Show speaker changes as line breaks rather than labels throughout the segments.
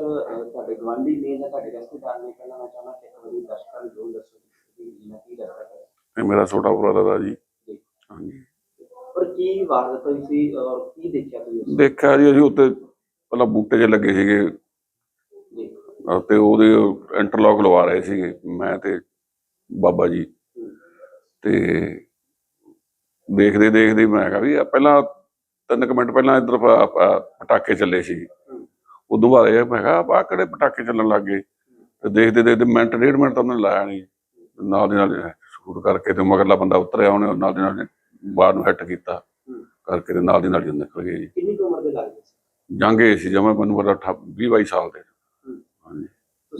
Sir ਤੁਹਾਡੇ ਗਵਾਂਢੀ ਨੇ ਜਾਂ ਤੁਹਾਡੇ ਰਿਸ਼ਤੇਦਾਰ ਨੇ ਪਹਿਲਾਂ ਮੈਂ ਚਾਹੁੰਦਾ ਕਿ ਇੱਕ ਵਾਰੀ ਦਰਸ਼ਕਾਂ ਨੂੰ ਜ਼ਰੂਰ ਦੱਸੋ ਕਿ ਕੀ ਲੱਗਦਾ ਹੈ।
ਇਹ ਮੇਰਾ ਛੋਟਾ ਬ੍ਰਦਰ ਆ ਜੀ। ਹਾਂਜੀ।
ਪਰ ਕੀ ਵਾਰਦਾਤ ਹੋਈ ਸੀ ਔਰ ਕੀ ਦੇਖਿਆ ਤੁਸੀਂ
ਦੇਖਿਆ ਜੀ ਅਸੀਂ ਉੱਤੇ ਪਹਿਲਾਂ ਬੂਟੇ ਜੇ ਲੱਗੇ ਸੀਗੇ। ਤੇ ਉਹਦੇ ਇੰਟਰਲੌਕ ਲਵਾ ਰਹੇ ਸੀਗੇ ਮੈਂ ਤੇ ਬਾਬਾ ਜੀ। ਤੇ ਦੇਖਦੇ ਦੇਖਦੇ ਮੈਂ ਕਿਹਾ ਵੀ ਪਹਿਲਾਂ ਤਿੰਨ ਕੁ ਮਿੰਟ ਪਹਿਲਾਂ ਇੱਧਰ ਪਟਾਕੇ ਚੱਲੇ ਸੀ। ਉਦੋਂ ਬਾਅਦ ਇਹ ਮੈਂ ਕਿਹਾ ਆਹ ਕਿਹੜੇ ਪਟਾਕੇ ਚੱਲਣ ਲੱਗ ਗਏ? ਤੇ ਦੇਖਦੇ ਦੇਖਦੇ ਮਿੰਟ ਡੇਢ ਮਿੰਟ ਤਾਂ ਉਹਨੇ ਲਾਇਆ ਨਹੀਂ। ਨਾਲ ਦੀ ਨਾਲ ਸ਼ੂਟ ਕਰਕੇ ਤੇ ਮਗਰਲਾ ਬੰਦਾ ਉਤਰਿਆ ਉਹਨੇ ਨਾਲ ਦੀ ਨਾਲ ਬਾਹਰ ਨੂੰ ਹਿੱਟ ਕੀਤਾ। ਕਰਕੇ ਤੇ ਨਾਲ ਦੀ ਨਾਲ ਹੀ ਨਿਕਲ ਗਏ ਜੀ।
ਕਿੰਨੀ ਕੁ ਉਮਰ ਦੇ ਲੱਗਦੇ ਸੀ?
ਜੰਗੇ ਸੀ ਜਮਾ ਮੈਨੂੰ ਪਤਾ 20 22 ਸਾਲ ਦੇ। ਹਾਂਜੀ।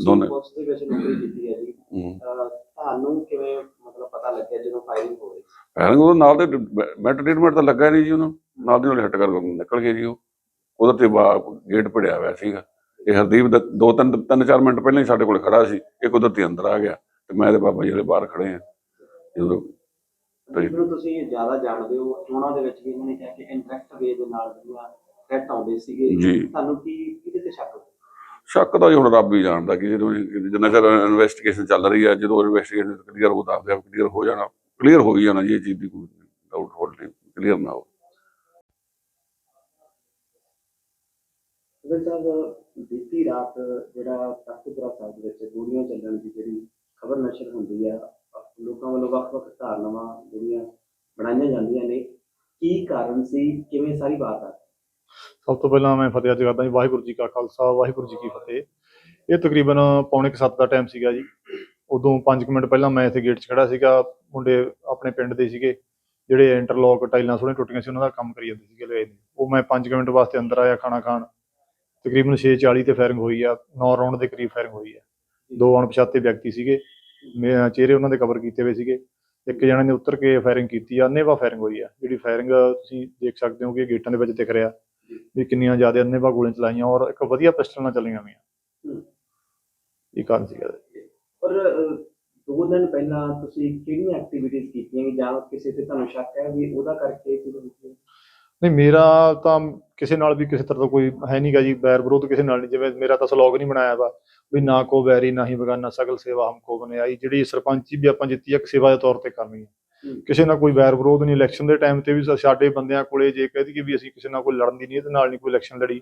ਦੋਨੇ।
ਪੁਲਿਸ ਦੇ ਵਿੱਚ ਨੌਕਰੀ ਕੀਤੀ ਹੈ ਜੀ। ਤੁਹਾਨੂੰ ਕਿਵੇਂ ਮਤਲਬ ਪਤਾ ਲੱਗਿਆ ਜਦੋਂ ਫਾਇਰਿੰਗ ਹੋ ਰਹੀ ਸੀ?
ਪਹਿਲਾਂ ਉਹ ਨਾਲ ਦੇ ਮਿੰਟ ਡੇਢ ਮਿੰਟ ਤਾਂ ਲੱਗਾ ਨਹੀਂ ਜੀ ਉਹਨੂੰ। ਨਾਲ ਦੀ ਨਾਲ ਹਿੱਟ ਕਰ ਨਿਕਲ ਗਏ ਜੀ ਉਹ। ਉਹਦੇ ਤੇ ਗੇਟ ਪੜਿਆ ਹੋਇਆ ਸੀਗਾ। ਇਹ ਹਰਦੀਪ ਦਾ ਦੋ ਤਿੰਨ ਤਿੰਨ ਚਾਰ ਮਿੰਟ ਪਹਿਲਾਂ ਹੀ ਸਾਡੇ ਕੋਲ ਖੜਾ ਸੀ। ਇਹ ਕੁਦਰਤੀ ਅੰਦਰ ਆ ਗਿਆ ਤੇ ਮੈਂ ਤੇ ਬਾਬਾ ਜੀ ਜਿਹੜੇ ਬਾਹਰ ਖੜੇ ਆ। ਜਦੋਂ
ਜਿਹਨੂੰ ਤੁਸੀਂ ਜ਼ਿਆਦਾ ਜਾਣਦੇ ਹੋ ਚੋਣਾਂ ਦੇ ਵਿੱਚ ਵੀ ਇਹਨਾਂ ਨੇ ਕਿਹਾ ਕਿ ਇੰਟਰੈਕਟ ਵੇ ਦੇ ਨਾਲ ਜਿਹੜੀਆਂ ਥ੍ਰੈਟ ਆਉਂਦੇ ਸੀਗੇ। ਤੁਹਾਨੂੰ ਕੀ ਕਿਹਦੇ ਤੇ ਸ਼ੱਕ?
ਸ਼ੱਕ ਤਾਂ ਹੁਣ ਰੱਬ ਹੀ ਜਾਣਦਾ ਕਿ ਜਦੋਂ ਜਿੰਨਾ ਚਿਰ ਇਨਵੈਸਟੀਗੇਸ਼ਨ ਚੱਲ ਰਹੀ ਹੈ ਜਦੋਂ ਇਨਵੈਸਟੀਗੇਸ਼ਨ ਕਲੀਅਰ ਹੋ ਕਲੀਅਰ ਜਾਣਾ। ਕਲੀਅਰ ਹੋ ਹੀ ਜਾਣਾ ਜੀ ਇਹ ਚੀਜ਼ ਦੀ ਕੋਈ ਡਾਊਟ ਹੋਲ ਨਹੀਂ ਕਲੀਅਰ ਨਾ ਹੋ
ਅਗਰ ਸਾਹਿਬ ਬੀਤੀ ਰਾਤ ਜਿਹੜਾ ਤਖਤਪੁਰਾ ਸਾਹਿਬ ਦੇ ਵਿੱਚ ਗੋਲੀਆਂ ਚੱਲਣ ਦੀ ਜਿਹੜੀ ਖਬਰ ਨਸ਼ਰ ਹੁੰਦੀ ਆ, ਲੋਕਾਂ ਵੱਲੋਂ ਵੱਖ-ਵੱਖ ਧਾਰਨਾਵਾਂ ਜਿਹੜੀਆਂ ਬਣਾਈਆਂ ਜਾਂਦੀਆਂ ਨੇ, ਕੀ ਕਾਰਨ ਸੀ, ਕਿਵੇਂ ਸਾਰੀ ਬਾਤ ਆ?
ਸਭ ਤੋਂ ਪਹਿਲਾਂ ਮੈਂ ਫਤਿਹ ਅਰਜ਼ ਕਰਦਾ ਜੀ, ਵਾਹਿਗੁਰੂ ਜੀ ਕਾ ਖਾਲਸਾ, ਵਾਹਿਗੁਰੂ ਜੀ ਕੀ ਫਤਿਹ। ਇਹ ਤਕਰੀਬਨ ਪੌਣੇ ਕੁ ਦਾ ਟਾਈਮ ਸੀਗਾ ਜੀ। ਉਦੋਂ 5 ਮਿੰਟ ਪਹਿਲਾਂ ਮੈਂ ਇੱਥੇ ਗੇਟ 'ਚ ਖੜਾ ਸੀਗਾ, ਮੁੰਡੇ ਆਪਣੇ ਪਿੰਡ ਦੇ ਸੀਗੇ, ਜਿਹੜੇ ਇੰਟਰਲੌਕ ਟਾਈਲਾਂ ਸੋਹਣੇ ਟੁੱਟੀਆਂ ਸੀ, ਉਹਨਾਂ ਦਾ ਕੰਮ ਕਰੀ ਜਾਂਦੇ ਸੀਗੇ ਲਏ ਉਹ ਮੈਂ 5 ਮਿੰਟ ਵਾਸਤੇ ਅੰਦਰ ਆਇਆ ਖਾਣਾ ਖਾਣ। ਤਕਰੀਬਨ 6:40 ਤੇ ਫਾਇਰਿੰਗ ਹੋਈ ਆ 9 ਰਾਉਂਡ ਦੇ ਕਰੀਬ ਫਾਇਰਿੰਗ ਹੋਈ ਆ। ਦੋ ਅਣਪਛਾਤੇ ਵਿਅਕਤੀ ਸੀਗੇ। ਮੈਂ ਚਿਹਰੇ ਉਹਨਾਂ ਦੇ ਕਵਰ ਕੀਤੇ ਹੋਏ ਸੀਗੇ। ਇੱਕ ਜਣੇ ਨੇ ਉੱਤਰ ਕੇ ਫਾਇਰਿੰਗ ਕੀਤੀ ਆ ਅੰਨੇਵਾ ਫਾਇਰਿੰਗ ਹੋਈ ਆ। ਜਿਹੜੀ ਫਾਇਰਿੰਗ ਤੁਸੀਂ ਦੇਖ ਸਕਦੇ ਹੋ ਕਿ ਗੇਟਾਂ ਦੇ ਵਿੱਚ ਦਿਖ ਰਿਹਾ ਵੀ ਕਿੰਨੀਆਂ ਜ਼ਿਆਦਾ ਅੰਨੇਵਾ ਗੋਲੀਆਂ ਚਲਾਈਆਂ ਔਰ ਇੱਕ ਵਧੀਆ ਪਿਸਟਲ ਨਾਲ ਚੱਲੀਆਂ ਹੋਈਆਂ।
ਹੂੰ।
ਇਹ ਕਾਰਨ ਸੀਗਾ।
ਪਰ ਅਹ, ਦੋ ਦਿਨ ਪਹਿਲਾਂ ਤੁਸੀਂ ਕਿਹੜੀਆਂ ਐਕਟੀਵਿਟੀਜ਼ ਕੀਤੀਆਂ ਜਾਂ ਕਿਸੇ ਤੇ ਤੁਹਾਨੂੰ ਸ਼ੱਕ ਹੈ ਵੀ ਉਹਦਾ ਕਰਕੇ ਇਹ ਚੀਜ਼ ਹੋਈ ਹੈ?
ਨਹੀਂ ਮੇਰਾ ਤਾਂ ਕਿਸੇ ਨਾਲ ਵੀ ਕਿਸੇ ਤਰ੍ਹਾਂ ਦਾ ਕੋਈ ਹੈ ਨਹੀਂਗਾ ਜੀ ਬੈਰ ਵਿਰੋਧ ਕਿਸੇ ਨਾਲ ਨਹੀਂ ਜਿਵੇਂ ਮੇਰਾ ਤਾਂ ਸਲੋਗ ਨਹੀਂ ਬਣਾਇਆ ਵਾ ਵੀ ਨਾ ਕੋ ਵੈਰੀ ਨਾ ਹੀ ਬਗਾਨਾ ਸਗਲ ਸੇਵਾ ਹਮ ਕੋ ਬਨਿਆਈ ਜਿਹੜੀ ਸਰਪੰਚੀ ਵੀ ਆਪਾਂ ਜਿੱਤੀ ਇੱਕ ਸੇਵਾ ਦੇ ਤੌਰ ਤੇ ਕਰਨੀ ਹੈ। ਕਿਸੇ ਨਾਲ ਕੋਈ ਵੈਰ ਵਿਰੋਧ ਨਹੀਂ ਇਲੈਕਸ਼ਨ ਦੇ ਟਾਈਮ ਤੇ ਵੀ ਸਾਡੇ ਬੰਦਿਆਂ ਕੋਲੇ ਜੇ ਕਹਿ ਦਈਏ ਵੀ ਅਸੀਂ ਕਿਸੇ ਨਾਲ ਕੋਈ ਲੜਨ ਦੀ ਨਹੀਂ ਇਹਦੇ ਨਾਲ ਨਹੀਂ ਕੋਈ ਇਲੈਕਸ਼ਨ ਲੜੀ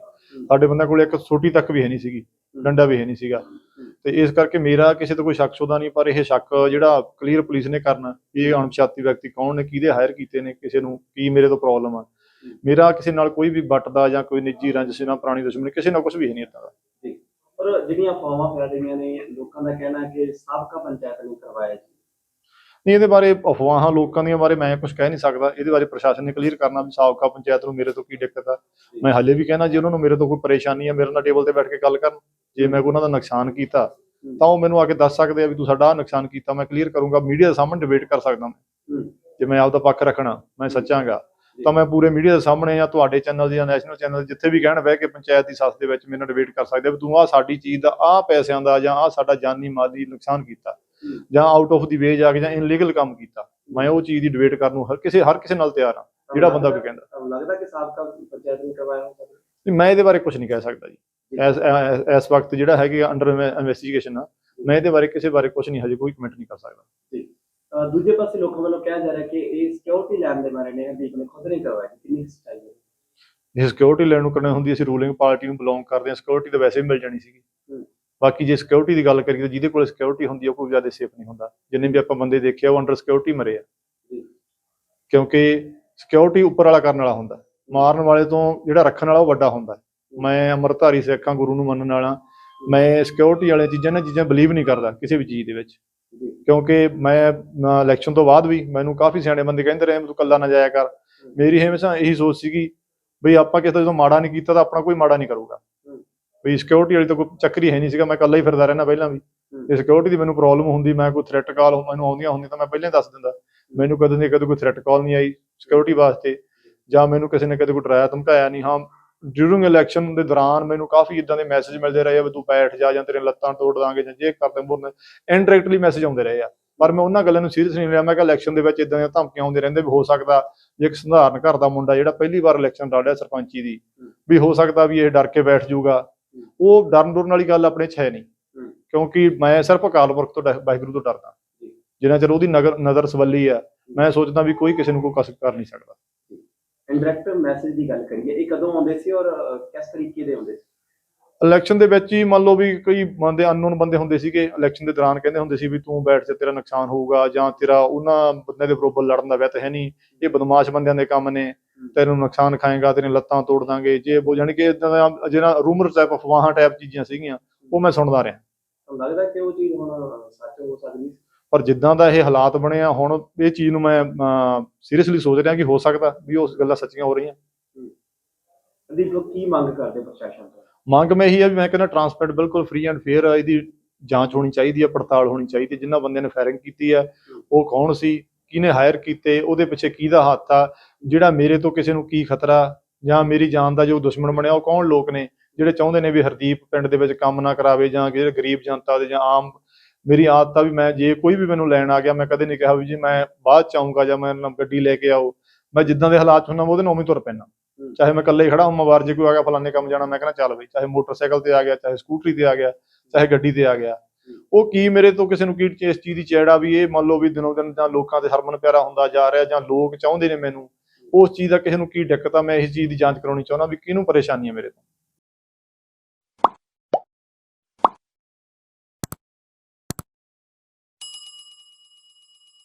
ਸਾਡੇ ਬੰਦਿਆਂ ਕੋਲੇ ਇੱਕ ਛੋਟੀ ਤੱਕ ਵੀ ਹੈ ਨਹੀਂ ਸੀਗੀ ਡੰਡਾ ਵੀ ਹੈ ਨਹੀਂ ਸੀਗਾ। ਤੇ ਇਸ ਕਰਕੇ ਮੇਰਾ ਕਿਸੇ ਤੇ ਕੋਈ ਸ਼ੱਕ ਸ਼ੁਦਾ ਨਹੀਂ ਪਰ ਇਹ ਸ਼ੱਕ ਜਿਹੜਾ ਕਲੀਅਰ ਪੁਲਿਸ ਨੇ ਕਰਨਾ ਇਹ ਅਣਪਛਾਤੀ ਵਿਅਕਤੀ ਕੌਣ ਨੇ ਕਿਹਦੇ ਹਾਇਰ ਕੀਤੇ ਨੇ ਕਿਸੇ ਨੂੰ ਕੀ ਮੇਰੇ ਤੋਂ ਪ੍ਰੋਬਲਮ ਆ। ਮੇਰਾ ਕਿਸੇ ਨਾਲ ਕੋਈ ਵੀ ਵੱਟ ਦਾ ਜਾਂ ਕੋਈ ਨਿੱਜੀ ਰੰਜਿਸ਼ ਨਾਲ ਪੁਰਾਣੀ ਦੁਸ਼ਮਣੀ ਕਿਸੇ ਨਾਲ ਕੁਝ ਵੀ ਹੈ ਨਹੀਂ ਏਦਾਂ ਦਾ।
ਪਰ ਜਿਹੜੀਆਂ ਅਫਵਾਹਾਂ ਫੈਲ ਰਹੀਆਂ ਨੇ ਲੋਕਾਂ ਦਾ ਕਹਿਣਾ ਕਿ ਸਾਬਕਾ ਪੰਚਾਇਤ ਨੇ ਕਰਵਾਇਆ ਜੀ।
ਨਹੀਂ ਇਹਦੇ ਬਾਰੇ ਅਫਵਾਹਾਂ ਲੋਕਾਂ ਦੀਆਂ ਬਾਰੇ ਮੈਂ ਕੁਝ ਕਹਿ ਨਹੀਂ ਸਕਦਾ। ਇਹਦੇ ਬਾਰੇ ਪ੍ਰਸ਼ਾਸਨ ਨੇ ਕਲੀਅਰ ਕਰਨਾ ਵੀ ਸਾਬਕਾ ਪੰਚਾਇਤ ਨੂੰ ਮੇਰੇ ਤੋਂ ਕੀ ਦਿੱਕਤ ਆ। ਮੈਂ ਹਾਲੇ ਵੀ ਕਹਿਣਾ ਜੇ ਉਹਨਾਂ ਨੂੰ ਮੇਰੇ ਤੋਂ ਕੋਈ ਪਰੇਸ਼ਾਨੀ ਆ ਮੇਰੇ ਨਾਲ ਟੇਬਲ ਤੇ ਬੈਠ ਕੇ ਗੱਲ ਕਰਨ। ਜੇ ਮੈਂ ਉਹਨਾਂ ਦਾ ਨੁਕਸਾਨ ਕੀਤਾ ਤਾਂ ਉਹ ਮੈਨੂੰ ਆ ਕੇ ਦੱਸ ਸਕਦੇ ਆ ਵੀ ਤੂੰ ਸਾਡਾ ਨੁਕਸਾਨ ਕੀਤਾ ਮੈਂ ਕਲੀਅਰ ਕਰੂੰਗਾ ਮੀਡੀਆ ਦੇ ਸਾਹਮਣੇ ਡਿਬੇਟ ਕਰ ਸਕਦਾ ਮੈਂ। ਜੇ ਮੈਂ ਆਪਦਾ ਪੱਖ ਰੱਖਣਾ ਮੈਂ ਸੱਚਾਂਗਾ। ਤਾਂ ਮੈਂ ਪੂਰੇ ਮੀਡੀਆ ਦੇ ਸਾਹਮਣੇ ਜਾਂ ਤੁਹਾਡੇ ਚੈਨਲ ਜਾਂ ਨੈਸ਼ਨਲ ਚੈਨਲ ਜਿੱਥੇ ਵੀ ਕਹਿਣ ਬਹਿ ਕੇ ਪੰਚਾਇਤ ਦੀ ਸੱਸ ਦੇ ਵਿੱਚ ਮੇਰੇ ਨਾਲ ਡਿਬੇਟ ਕਰ ਸਕਦੇ ਆ ਵੀ ਤੂੰ ਆਹ ਸਾਡੀ ਚੀਜ਼ ਦਾ ਆਹ ਪੈਸਿਆਂ ਦਾ ਜਾਂ ਆਹ ਸਾਡਾ ਜਾਨੀ ਮਾਲੀ ਨੁਕਸਾਨ ਕੀਤਾ ਜਾਂ ਆਊਟ ਆਫ ਦੀ ਵੇ ਜਾ ਕੇ ਜਾਂ ਇਨਲੀਗਲ ਕੰਮ ਕੀਤਾ ਮੈਂ ਉਹ ਚੀਜ਼ ਦੀ ਡਿਬੇਟ ਕਰਨ ਨੂੰ ਹਰ ਕਿਸੇ ਹਰ ਕਿਸੇ ਨਾਲ ਤਿਆਰ ਹਾਂ ਜਿਹੜਾ ਬੰਦਾ ਕੋਈ ਕਹਿੰਦਾ।
ਲੱਗਦਾ ਕਿ ਸਾਬਕਾ ਪੰਚਾਇਤ ਨੇ ਕਰਵਾਇਆ ਹੋ ਸਕਦਾ
ਵੀ ਮੈਂ ਇਹਦੇ ਬਾਰੇ ਕੁਝ ਨਹੀਂ ਕਹਿ ਸਕਦਾ ਜੀ। ਇਸ ਇਸ- ਵਕਤ ਜਿਹੜਾ ਹੈਗੇ ਅੰਡਰ ਇਨਵੈਸਟੀਗੇਸ਼ਨ ਆ ਮੈਂ ਇਹਦੇ ਬਾਰੇ ਕਿਸੇ ਬਾਰੇ ਕੁਝ ਨਹੀਂ ਹਜੇ ਕੋਈ ਕਮੈਂਟ ਨਹੀਂ ਕਰ ਸਕਦਾ।
ਅਹ ਦੂਜੇ ਪਾਸੇ ਲੋਕਾਂ ਵੱਲੋਂ ਕਿਹਾ ਜਾ ਰਿਹਾ ਕਿ ਇਹ ਸਿਕਿਉਰਿਟੀ ਲੈਣ ਦੇ ਬਾਰੇ ਨੇ ਹਰਦੀਪ ਨੇ ਖੁਦ ਨਹੀਂ ਕਰਵਾਇਆ ਕਿੰਨੀ ਸੱਚਾਈ ਹੈ।
ਜੇ ਸਿਕਿਉਰਿਟੀ ਲੈਣ ਨੂੰ ਕਰਨੀ ਹੁੰਦੀ ਅਸੀਂ ਰੂਲਿੰਗ ਪਾਰਟੀ ਨੂੰ ਬਿਲੋਂਗ ਕਰਦੇ ਹਾਂ ਸਿਕਿਉਰਿਟੀ ਤਾਂ ਵੈਸੇ ਵੀ ਮਿਲ ਜਾਣੀ ਸੀਗੀ।
ਹੂੰ।
ਬਾਕੀ ਜੇ ਸਿਕਿਉਰਿਟੀ ਦੀ ਗੱਲ ਕਰੀਏ ਤਾਂ ਜਿਹਦੇ ਕੋਲ ਸਿਕਿਉਰਿਟੀ ਹੁੰਦੀ ਆ ਉਹ ਕੋਈ ਜ਼ਿਆਦਾ ਸੇਫ ਨਹੀਂ ਹੁੰਦਾ। ਜਿੰਨੇ ਵੀ ਆਪਾਂ ਬੰਦੇ ਦੇਖੇ ਆ ਉਹ ਅੰਡਰ ਸਿਕਿਉਰਿਟੀ ਮਰੇ ਆ। ਕਿਉਂਕਿ ਸਿਕਿਉਰਿਟੀ ਉੱਪਰ ਵਾਲਾ ਕਰਨ ਵਾਲਾ ਹੁੰਦਾ। ਮਾਰਨ ਵਾਲੇ ਤੋਂ ਜਿਹੜਾ ਰੱਖਣ ਵਾਲਾ ਉਹ ਵੱਡਾ ਹੁੰਦਾ। ਮੈਂ ਅੰਮ੍ਰਿਤਧਾਰੀ ਸਿੱਖਾਂ ਗੁਰੂ ਨੂੰ ਮੰਨਣ ਵਾਲਾ। ਮੈਂ ਸਿਕਿਉਰਿਟੀ ਵਾਲੀਆਂ ਚੀਜ਼ਾਂ ਨਾ ਚੀਜ਼ਾਂ ਬਲੀਵ ਨਹੀਂ ਕਰਦਾ ਕਿਸੇ ਵੀ ਚੀਜ਼ ਦੇ ਵਿੱਚ। ਕਿਉਂਕਿ ਮੈਂ ਇਲੈਕਸ਼ਨ ਤੋਂ ਬਾਅਦ ਵੀ ਮੈਨੂੰ ਕਾਫੀ ਸਿਆਣੇ ਬੰਦੇ ਕਹਿੰਦੇ ਰਹੇ ਤੂੰ ਕੱਲਾ ਨਾ ਜਾਇਆ ਕਰ ਮੇਰੀ ਹਮੇਸ਼ਾ ਇਹੀ ਸੋਚ ਸੀਗੀ ਵੀ ਆਪਾਂ ਕਿਸੇ ਦਾ ਜਦੋਂ ਮਾੜਾ ਨਹੀਂ ਕੀਤਾ ਤਾਂ ਆਪਣਾ ਕੋਈ ਮਾੜਾ ਨਹੀਂ ਕਰੂਗਾ
ਹੂੰ।
ਵੀ ਸਿਕਿਉਰਿਟੀ ਵਾਲੀ ਤਾਂ ਕੋਈ ਚੱਕਰੀ ਹੈ ਨਹੀਂ ਸੀਗਾ, ਮੈਂ ਕੱਲਾ ਹੀ ਫਿਰਦਾ ਰਹਿਣਾ ਪਹਿਲਾਂ ਵੀ
ਹੂੰ।
ਜੇ ਸਿਕਿਉਰਿਟੀ ਦੀ ਮੈਨੂੰ ਪ੍ਰੋਬਲਮ ਹੁੰਦੀ, ਮੈਂ ਕੋਈ ਥ੍ਰੈਟ ਕਾਲ ਮੈਨੂੰ ਆਉਂਦੀਆਂ ਹੁੰਦੀਆਂ ਤਾਂ ਮੈਂ ਪਹਿਲਾਂ ਹੀ ਦੱਸ ਦਿੰਦਾ ਮੈਨੂੰ ਕਦੇ ਨਹੀਂ ਕਦੇ ਕੋਈ ਥ੍ਰੈਟ ਕਾਲ ਨਹੀਂ ਆਈ ਸਿਕਿਉਰਿਟੀ ਵਾਸਤੇ ਜਾਂ ਮੈਨੂੰ ਕਿਸੇ ਨੇ ਕਦੇ ਕੋਈ ਡਰਾਇਆ ਧਮਕਾਇਆ ਨਹੀਂ, ਹਾਂ ਡਿਊਰਿੰਗ ਇਲੈਕਸ਼ਨ ਦੇ ਦੌਰਾਨ ਮੈਨੂੰ ਕਾਫੀ ਇਦਾਂ ਦੇ ਮੈਸੇਜ ਮਿਲਦੇ ਰਹੇ ਆ ਵੀ ਤੂੰ ਬੈਠ ਜਾ ਜਾਂ ਤੇਰੇ ਲੱਤਾਂ ਤੋੜ ਦਾਂਗੇ ਜਾਂ ਜੇ ਕਰਦੇ ਮੁਰਨ ਇਨਡਾਇਰੈਕਟਲੀ ਮੈਸੇਜ ਆਉਂਦੇ ਰਹੇ ਆ। ਪਰ ਮੈਂ ਉਹਨਾਂ ਗੱਲਾਂ ਨੂੰ ਸੀਰੀਅਸ ਨਹੀਂ ਲਿਆ ਮੈਂ ਕਿਹਾ ਇਲੈਕਸ਼ਨ ਦੇ ਵਿੱਚ ਇਦਾਂ ਦੀਆਂ ਧਮਕੀਆਂ ਆਉਂਦੇ ਰਹਿੰਦੇ ਵੀ ਹੋ ਸਕਦਾ ਜੇ ਇੱਕ ਸਧਾਰਨ ਘਰ ਦਾ ਮੁੰਡਾ ਜਿਹੜਾ ਪਹਿਲੀ ਵਾਰ ਇਲੈਕਸ਼ਨ ਲੜ ਰਿਹਾ ਸਰਪੰਚੀ ਦੀ, ਵੀ ਹੋ ਸਕਦਾ ਵੀ ਇਹ ਡਰ ਕੇ ਬੈਠ ਜਾਊਗਾ। ਉਹ ਡਰਨ ਡਰਨ ਵਾਲੀ ਗੱਲ ਆਪਣੇ 'ਚ ਹੈ ਨਹੀਂ, ਕਿਉਂਕਿ ਮੈਂ ਸਿਰਫ ਅਕਾਲ ਪੁਰਖ ਤੋਂ ਵਾਹਿਗੁਰੂ ਤੋਂ ਡਰਦਾ।
ਜੀ।
ਜਿੰਨਾ ਚਿਰ ਉਹਦੀ ਨਗਰ, ਨਜ਼ਰ ਸਵੱਲੀ ਆ, ਮੈਂ ਸੋਚਦਾ ਵੀ ਕੋਈ ਕਿਸੇ ਨੂੰ ਕੋਈ ਕਸਰ ਕਰ ਨਹੀਂ ਸਕਦਾ।
ਇੰਡਾਇਰੈਕਟ ਮੈਸੇਜ ਦੀ ਗੱਲ ਕਰੀਏ ਇਹ ਕਦੋਂ ਆਉਂਦੇ ਸੀ ਔਰ ਕਿਸ ਤਰੀਕੇ ਦੇ ਆਉਂਦੇ ਸੀ?
ਇਲੈਕਸ਼ਨ ਦੇ ਵਿੱਚ ਹੀ ਮੰਨ ਲਓ ਵੀ ਕਈ ਬੰਦੇ ਅਨਨੋਨ ਬੰਦੇ ਹੁੰਦੇ ਸੀਗੇ ਇਲੈਕਸ਼ਨ ਦੇ ਦੌਰਾਨ ਕਹਿੰਦੇ ਹੁੰਦੇ ਸੀ ਵੀ ਤੂੰ ਬੈਠ ਜਾ ਤੇਰਾ ਨੁਕਸਾਨ ਹੋਊਗਾ ਜਾਂ ਤੇਰਾ ਉਹਨਾਂ ਬੰਦਿਆਂ ਦੇ ਬਰੋਬਰ ਲੜਨ ਦਾ ਵਿਤ ਹੈ ਨਹੀਂ ਇਹ ਬਦਮਾਸ਼ ਬੰਦਿਆਂ ਦੇ ਕੰਮ ਨੇ ਤੈਨੂੰ ਨੁਕਸਾਨ ਖਾਏਗਾ ਤੇਰੀਆਂ ਲੱਤਾਂ ਤੋੜ ਦਾਂਗੇ ਜੇ ਉਹ ਜਾਣੀ ਕਿ ਇਦਾਂ ਦਾ ਜਿਹੜਾ ਰੂਮਰ ਟਾਈਪ ਅਫਵਾਹਾਂ ਟਾਈਪ ਚੀਜ਼ਾਂ ਸੀਗੀਆਂ ਉਹ ਮੈਂ ਸੁਣਦਾ ਰਿਹਾ।
ਲੱਗਦਾ ਕਿ ਉਹ ਚੀਜ਼ ਹੁਣ ਸੱਚ ਹੋ ਸਕਦੀ
ਪਰ ਜਿੱਦਾਂ ਦਾ ਇਹ ਹਾਲਾਤ ਬਣੇ ਆ ਹੁਣ ਇਹ ਚੀਜ਼ ਨੂੰ ਮੈਂ ਸੀਰੀਅਸਲੀ ਸੋਚ ਰਿਹਾ ਕਿ ਹੋ ਸਕਦਾ ਵੀ ਉਹ ਗੱਲਾਂ ਸੱਚੀਆਂ ਹੋ ਰਹੀਆਂ।
ਹਰਦੀਪ ਲੋਕ ਕੀ ਮੰਗ ਕਰਦੇ ਪ੍ਰਸ਼ਾਸਨ ਤੋਂ?
ਮੰਗ ਮੈਂ ਇਹੀ ਆ ਵੀ ਮੈਂ ਕਹਿੰਦਾ ਟਰਾਂਸਪੇਰੈਂਟ ਬਿਲਕੁਲ ਫ੍ਰੀ ਐਂਡ ਫੇਅਰ ਇਹਦੀ ਜਾਂਚ ਹੋਣੀ ਚਾਹੀਦੀ ਹੈ ਪੜਤਾਲ ਹੋਣੀ ਚਾਹੀਦੀ ਹੈ ਜਿਨ੍ਹਾਂ ਬੰਦਿਆਂ ਨੇ ਫਾਇਰਿੰਗ ਕੀਤੀ ਆ ਉਹ ਕੌਣ ਸੀ ਕਿਹਨੇ ਹਾਇਰ ਕੀਤੇ ਉਹਦੇ ਪਿੱਛੇ ਕਿਹਦਾ ਹੱਥ ਆ ਜਿਹੜਾ ਮੇਰੇ ਤੋਂ ਕਿਸੇ ਨੂੰ ਕੀ ਖਤਰਾ ਜਾਂ ਮੇਰੀ ਜਾਨ ਦਾ ਜੋ ਦੁਸ਼ਮਣ ਬਣਿਆ ਉਹ ਕੌਣ ਲੋਕ ਨੇ ਜਿਹੜੇ ਚਾਹੁੰਦੇ ਨੇ ਵੀ ਹਰਦੀਪ ਪਿੰਡ ਦੇ ਵਿੱਚ ਕੰਮ ਨਾ ਕਰਾਵੇ ਜਾਂ ਜਿਹੜੇ ਗਰੀਬ ਜਨਤਾ ਦੇ ਜਾਂ ਆਮ ਮੇਰੀ ਆਦਤ ਆ ਵੀ ਮੈਂ ਜੇ ਕੋਈ ਵੀ ਮੈਨੂੰ ਲੈਣ ਆ ਗਿਆ ਮੈਂ ਕਦੇ ਨਹੀਂ ਕਿਹਾ ਵੀ ਜੀ ਮੈਂ ਬਾਅਦ ਚ ਆਊਂਗਾ ਜਾਂ ਮੈਂ ਨਾ ਗੱਡੀ ਲੈ ਕੇ ਆਓ। ਮੈਂ ਜਿੱਦਾਂ ਦੇ ਹਾਲਾਤ ਮੈਂ ਉਹਦੇ ਨਾਲ ਉਵੇਂ ਤੁਰ ਪੈਣਾ। ਚਾਹੇ ਮੈਂ ਇਕੱਲੇ ਹੀ ਖੜਾ ਹਾਂ ਬਾਹਰ ਜੇ ਕੋਈ ਆ ਗਿਆ ਫਲਾਣੇ ਕੰਮ ਜਾਣਾ ਮੈਂ ਕਹਿੰਦਾ ਚੱਲ ਬਈ ਚਾਹੇ ਮੋਟਰਸਾਈਕਲ ਤੇ ਆ ਗਿਆ ਚਾਹੇ ਸਕੂਟਰੀ ਤੇ ਆ ਗਿਆ ਚਾਹੇ ਗੱਡੀ ਤੇ ਆ ਗਿਆ। ਉਹ ਕੀ ਮੇਰੇ ਤੋਂ ਕਿਸੇ ਨੂੰ ਕੀ ਇਸ ਚੀਜ਼ ਦੀ ਚੇੜਾ ਵੀ ਇਹ ਮੰਨ ਲਓ ਵੀ ਦਿਨੋਂ ਦਿਨ ਜਾਂ ਲੋਕਾਂ ਦੇ ਹਰਮਨ ਪਿਆਰਾ ਹੁੰਦਾ ਜਾ ਰਿਹਾ ਜਾਂ ਲੋਕ ਚਾਹੁੰਦੇ ਨੇ ਮੈਨੂੰ ਉਸ ਚੀਜ਼ ਦਾ ਕਿਸੇ ਨੂੰ ਕੀ ਦਿੱਕਤ ਆ ਮੈਂ ਇਸ ਚੀਜ਼ ਦੀ ਜਾਂਚ ਕਰਾਉਣੀ ਚਾਹੁੰਦਾ ਵੀ ਕਿਹਨੂੰ ਪਰੇਸ਼ਾਨੀ ਹੈ ਮੇਰੇ ਤੋਂ।